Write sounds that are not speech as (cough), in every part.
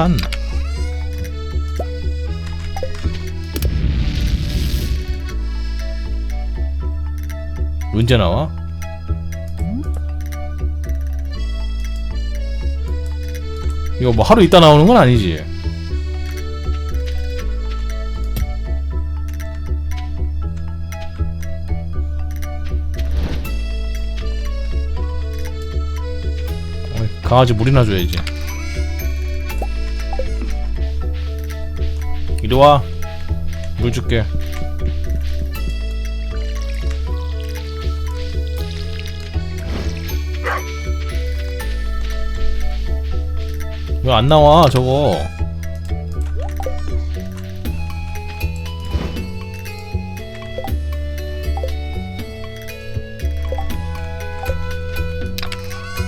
탄. 언제 나와? 이거 뭐 하루 있다 나오는 건 아니지? 강아지 물이나 줘야지. 이리 와. 물 줄게. 왜 안 나와 저거?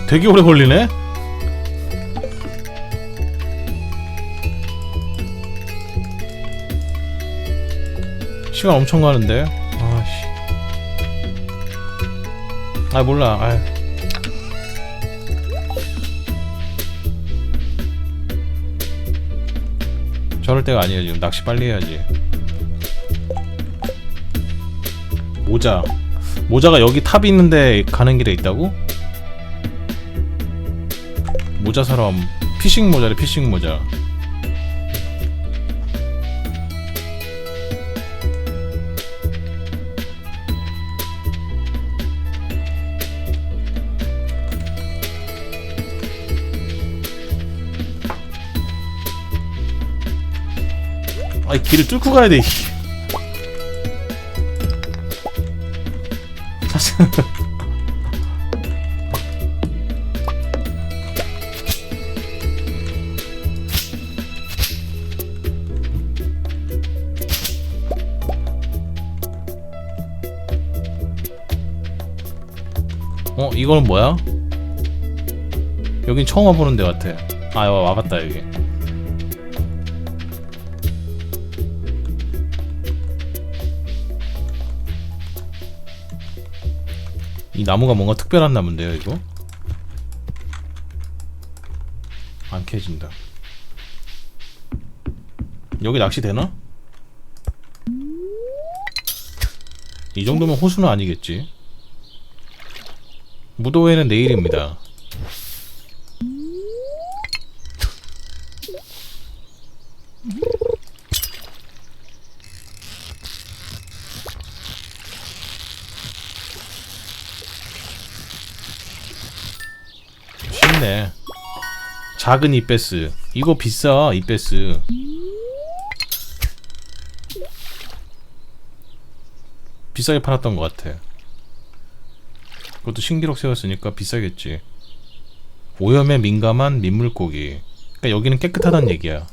되게 오래 걸리네. 시간 엄청 가는데. 아씨. 아 몰라. 아. 저럴 때가 아니에요 지금 낚시 빨리 해야지. 모자. 모자가 여기 탑이 있는데 가는 길에 있다고? 모자 와. 피싱 모자래 피싱 모자. 아이 길을 뚫고 가야 돼. 씨. 사실 (laughs) 어 이거는 뭐야? 여긴 처음 와보는 데 같아. 아 와- 와봤다 여기. 이 나무가 뭔가 특별한 나무인데요, 이거? 안 캐진다. 여기 낚시 되나? 이 정도면 호수는 아니겠지. 무도회는 내일입니다. 쉽네. 작은 이베스. 이거 비싸, 이베스. 비싸게 팔았던 것 같아. 그것도 신기록 세웠으니까 비싸겠지. 오염에 민감한 민물고기. 그러니까 여기는 깨끗하다는 얘기야.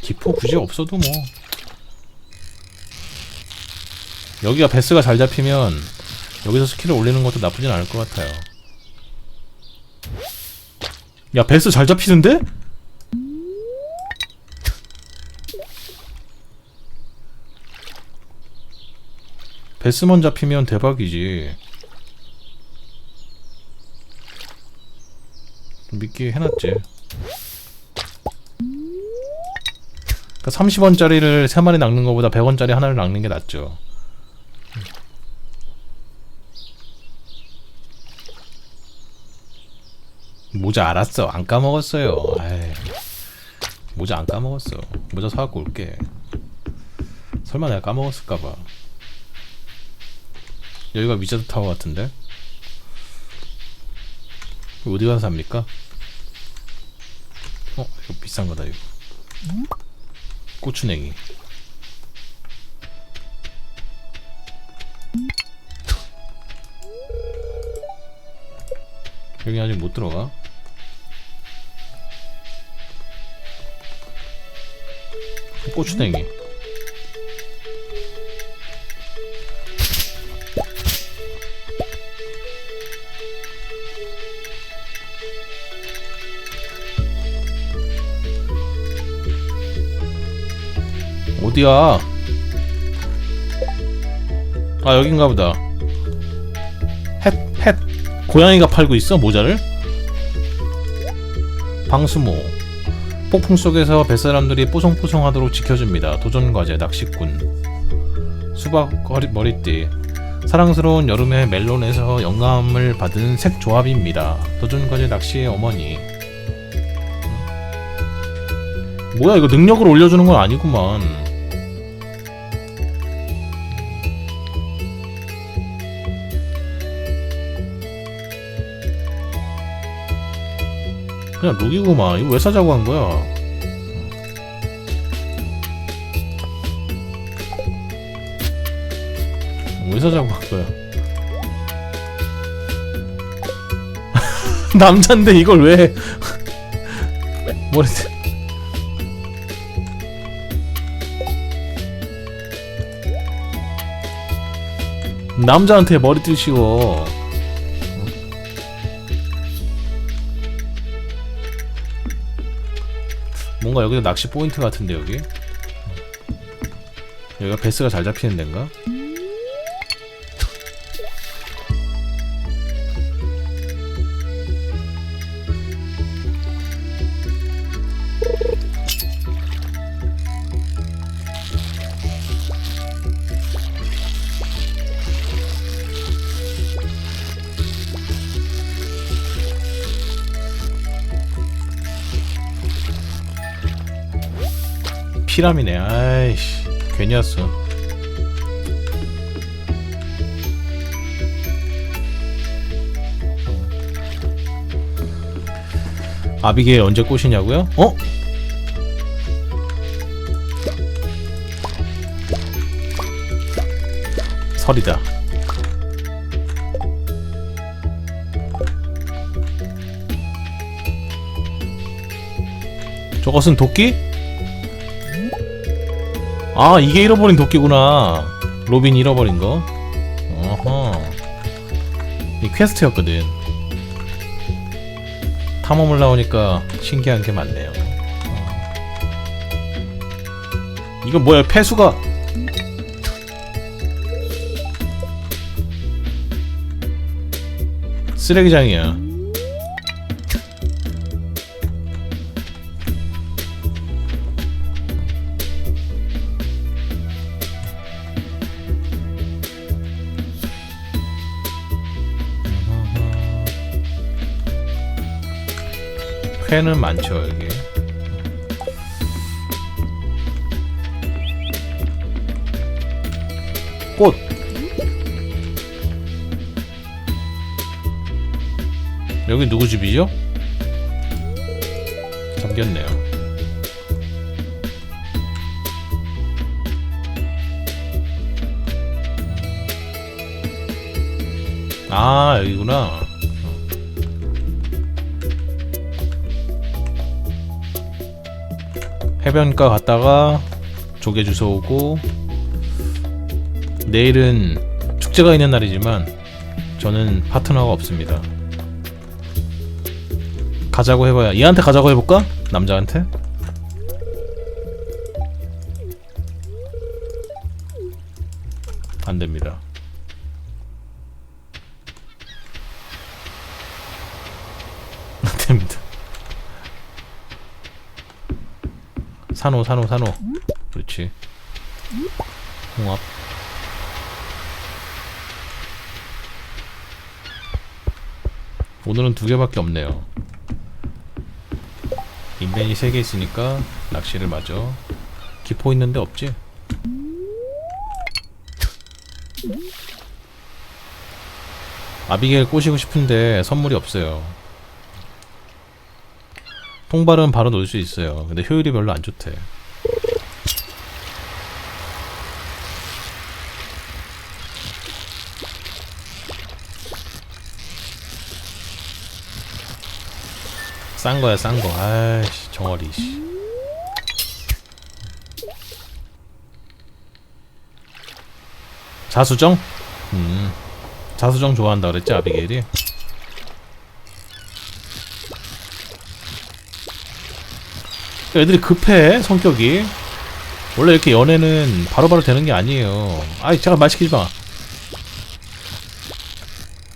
기포 굳이 없어도 뭐. 여기가 베스가 잘 잡히면 여기서 스킬을 올리는 것도 나쁘진 않을 것 같아요. 야 베스 잘 잡히는데? 베스만 잡히면 대박이지. 미끼 해놨지. 그러니까 30원짜리를 3마리 낚는 것보다 100원짜리 하나를 낚는 게 낫죠. 모자 알았어. 안 까먹었어요. 아이, 모자 안 까먹었어. 모자 사갖고 올게. 설마 내가 까먹었을까봐. 여기가 위자드 타워 같은데? 어디 가서 삽니까? 어, 이거 비싼 거다, 이거. 고추냉이. 여기 아직 못 들어가. 고추냉이. 어디야? 아 여긴가 보다. 햇, 햇. 고양이가 팔고 있어 모자를? 방수모. 폭풍 속에서 뱃사람들이 뽀송뽀송하도록 지켜줍니다. 도전 과제 낚시꾼. 수박 머리, 머리띠. 사랑스러운 여름의 멜론에서 영감을 받은 색 조합입니다. 도전 과제 낚시의 어머니. 뭐야 이거 능력을 올려주는 건 아니구만. 그냥 룩이구만. 이거 왜 사자고 한 거야? 왜 사자고 한 거야? (laughs) 남잔데 이걸 왜? (laughs) 머리 남자한테 머리 뜨시고 뭔가 여기도 낚시 포인트 같은데 여기 여기가 베스가 잘 잡히는 데인가? 피라미네 아이씨 괜히 왔어 아비게일 언제 꼬시냐고요? 어? 설이다 저것은 도끼? 아 이게 잃어버린 도끼구나. 로빈 잃어버린 거. 어허. 이 퀘스트였거든. 탐험을 나오니까 신기한 게 많네요. 어. 이거 뭐야? 폐수가. 쓰레기장이야 회는 많죠 여기. 꽃. 여기 누구 집이죠? 잠겼네요. 아 여기구나 해변가 갔다가 조개 주워 오고 내일은 축제가 있는 날이지만 저는 파트너가 없습니다. 가자고 해봐야 얘한테 가자고 해볼까? 남자한테? 산호 산호 산호. 그렇지. 홍합. 오늘은 두 개밖에 없네요. 인벤이 세 개 있으니까 낚시를 마저. 기포 있는데 없지? 아비게일 꼬시고 싶은데 선물이 없어요 통발은 바로 넣을 수 있어요. 근데 효율이 별로 안 좋대. 싼 거야, 싼 거. 아이씨, 정어리, 씨. 자수정? 음. 자수정 좋아한다 그랬지, 아비게일이? 애들이 급해 성격이 원래 이렇게 연애는 바로바로 되는 게 아니에요 아이 제가 말 시키지 마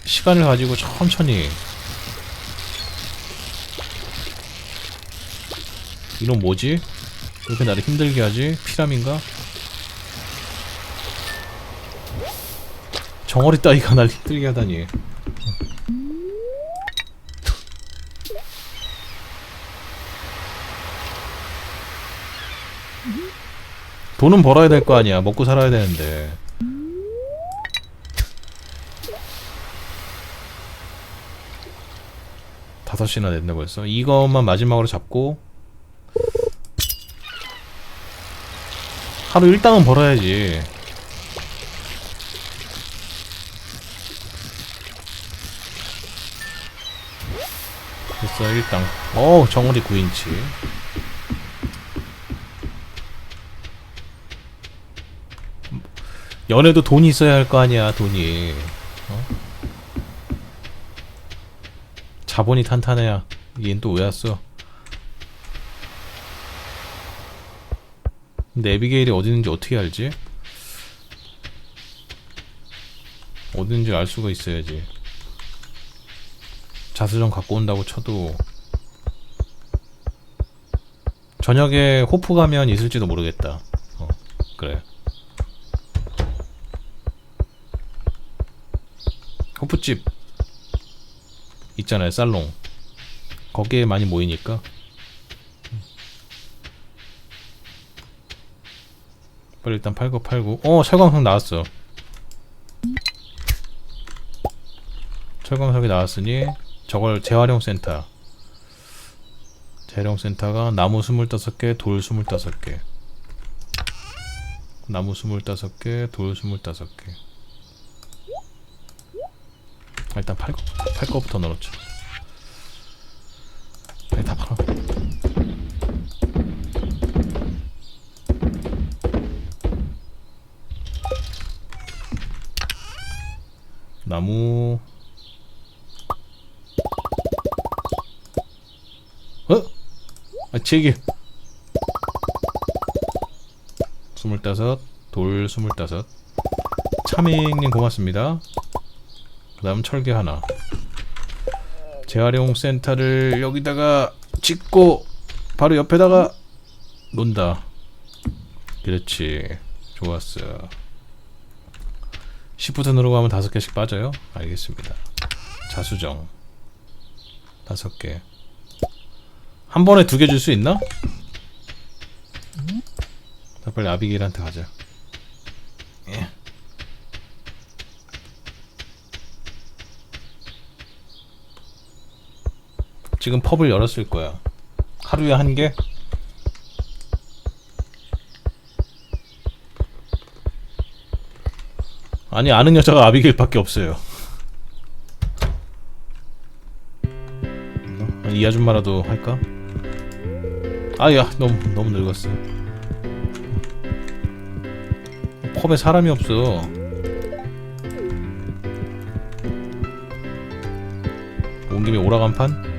시간을 가지고 천천히 이놈 뭐지? 왜 이렇게 나를 힘들게 하지? 피라민가? 정어리 따위가 (laughs) 날 힘들게 하다니 돈은 벌어야 될 거 아니야. 먹고 살아야 되는데. 다섯 시나 됐네 벌써. 이것만 마지막으로 잡고. 하루 일당은 벌어야지. 됐어 일당. 어 정어리 9인치 연애도 돈이 있어야 할 거 아니야 돈이. 어? 자본이 탄탄해야 얘는 또 왜 왔어? 근데 에비게일이 어디 있는지 어떻게 알지? 어디 있는지 알 수가 있어야지. 자수정 갖고 온다고 쳐도 저녁에 호프 가면 있을지도 모르겠다. 어 그래 호프집 있잖아요 살롱. 거기에 많이 모이니까. 빨리 일단 팔고 팔고. 어 철광석 나왔어. 철광석이 나왔으니 저걸 재활용 센터. 재활용 센터가 나무 25개 돌 25개. 나무 25개 돌 25개 일단 팔, 거, 팔 거부터 넣었죠. 빨리 다 팔아. 나무. 어? 아, 제기. 스물다섯, 돌 스물다섯. 차밍님 고맙습니다. 그 다음 철개 하나. 재활용 센터를 여기다가 짓고 바로 옆에다가 논다. 그렇지. 좋았어 시프트 누르고 하면 다섯 개씩 빠져요? 알겠습니다. 자수정. 다섯 개 한 번에 두 개 줄 수 있나? 자, 빨리 아비게일한테 가자 지금 펍을 열었을 거야. 하루에 한 개? 아니 아는 여자가 아비게일밖에 없어요. 이 아줌마라도 할까? 아야 너무 너무 늙었어. 펍에 사람이 없어. 온 김에 오라간 판?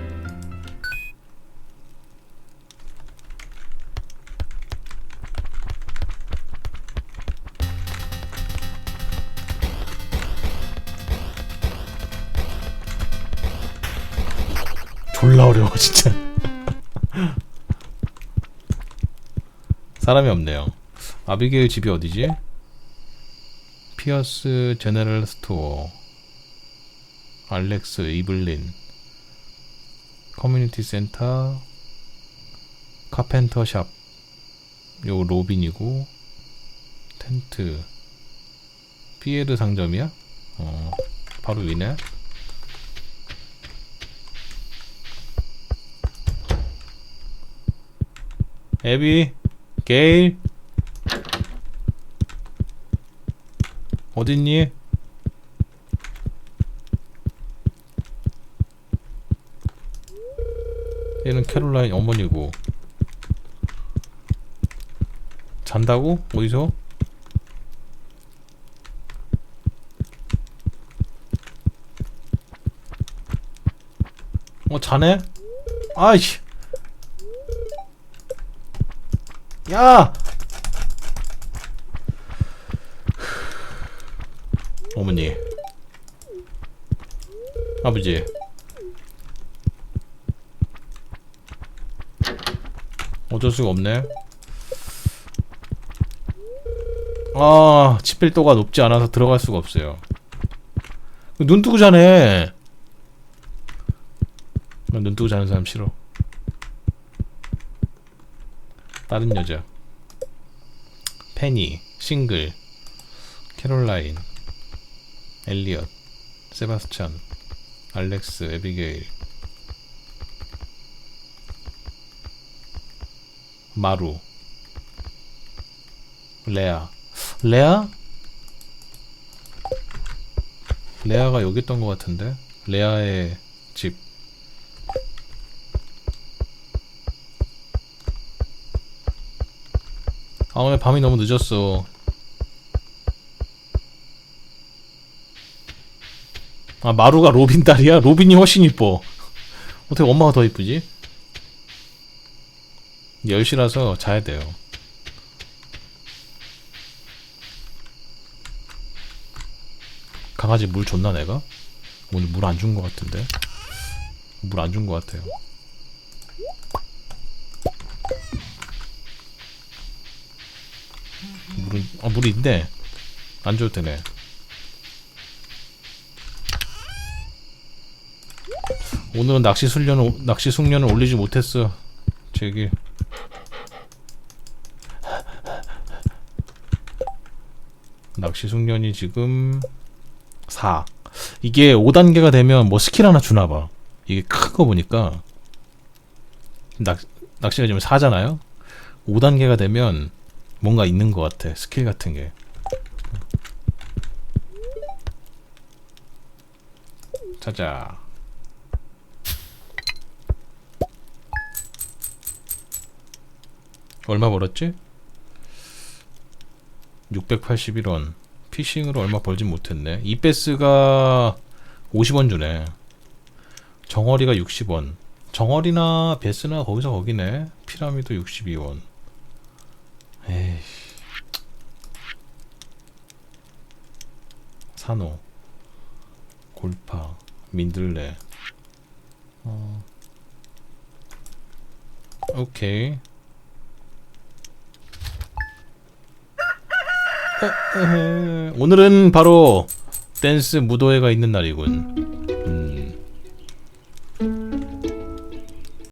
사람이 없네요. 아비게일 집이 어디지? 피어스 제너럴 스토어. 알렉스 이블린. 커뮤니티 센터. 카펜터 샵. 요 로빈이고. 텐트. 피에르 상점이야? 어 바로 위네. 에비, 게일, 어딨니? 얘는 캐롤라인 어머니고 잔다고? 어디서? 어 자네? 아이씨 야! 어머니. 아버지. 어쩔 수가 없네. 아, 치필도가 높지 않아서 들어갈 수가 없어요. 눈 뜨고 자네. 나눈 뜨고 자는 사람 싫어. 다른 여자. 페니, 싱글, 캐롤라인, 엘리엇, 세바스찬, 알렉스, 에비게일, 마루, 레아. 레아? 레아가 여기 있던 것 같은데? 레아의 집. 아, 오늘 밤이 너무 늦었어. 아, 마루가 로빈 딸이야? 로빈이 훨씬 이뻐. 어떻게 엄마가 더 이쁘지? 10시라서 자야 돼요. 강아지 물 줬나 내가? 오늘 물 안 준 것 같은데? 물 안 준 것 같아요. 아 물이 있네. 안 줘도 되네. 오늘은 낚시 훈련 낚시 숙련을 올리지 못했어. 제기. 낚시 숙련이 지금 4. 이게 5단계가 되면 뭐 스킬 하나 주나 봐. 이게 큰 거 보니까 낚 낚시가 지금 4잖아요. 5단계가 되면 뭔가 있는 것 같아. 스킬 같은 게. 자자. 얼마 벌었지? 681원. 피싱으로 얼마 벌진 못했네. 이베스가 50원 주네. 정어리가 60원. 정어리나 베스나 거기서 거기네. 피라미드 62원. 에이. 산호. 골파. 민들레. 어. 오케이. 에헤. 오늘은 바로 댄스 무도회가 있는 날이군.